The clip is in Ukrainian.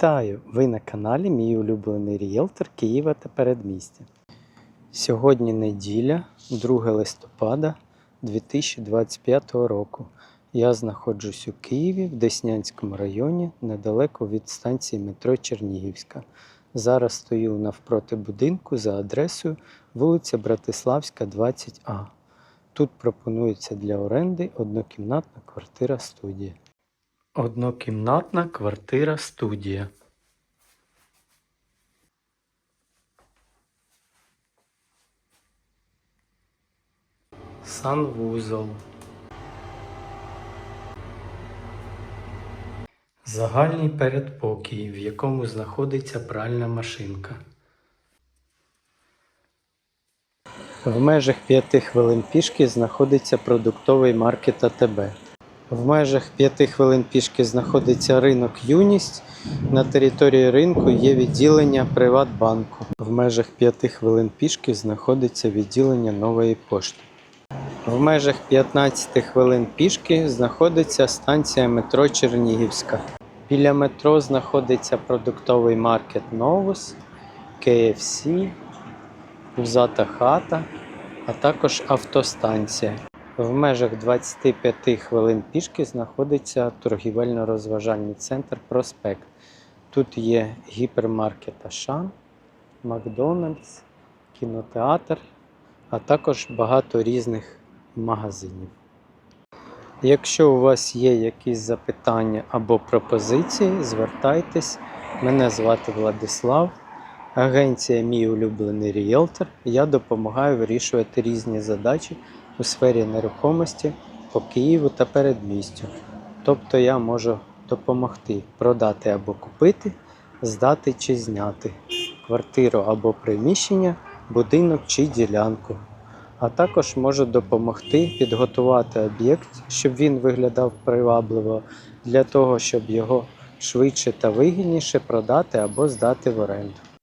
Вітаю! Ви на каналі Мій улюблений ріелтор Києва та передмістя. Сьогодні неділя, 2 листопада 2025 року. Я знаходжусь у Києві в Деснянському районі, недалеко від станції метро Чернігівська. Зараз стою навпроти будинку за адресою вулиця Братиславська, 20А. Тут пропонується для оренди однокімнатна квартира студія. Однокімнатна квартира студія. Санвузол. Загальний передпокій, в якому знаходиться пральна машинка. В межах 5 хвилин пішки знаходиться продуктовий маркет АТБ. В межах 5 хвилин пішки знаходиться ринок Юність. На території ринку є відділення Приватбанку. В межах 5 хвилин пішки знаходиться відділення нової пошти. В межах 15 хвилин пішки знаходиться станція метро Чернігівська. Біля метро знаходиться продуктовий маркет Новус, KFC, Пузата хата, а також автостанція. В межах 25 хвилин пішки знаходиться торгівельно-розважальний центр Проспект. Тут є гіпермаркет Ашан, Макдональдс, кінотеатр, а також багато різних магазинів. Якщо у вас є якісь запитання або пропозиції, звертайтесь. Мене звати Владислав, агенція Мій улюблений ріелтор. Я допомагаю вирішувати різні задачі у сфері нерухомості по Києву та передмістю. Тобто я можу допомогти продати або купити, здати чи зняти квартиру або приміщення, будинок чи ділянку. А також можу допомогти підготувати об'єкт, щоб він виглядав привабливо, для того, щоб його швидше та вигідніше продати або здати в оренду.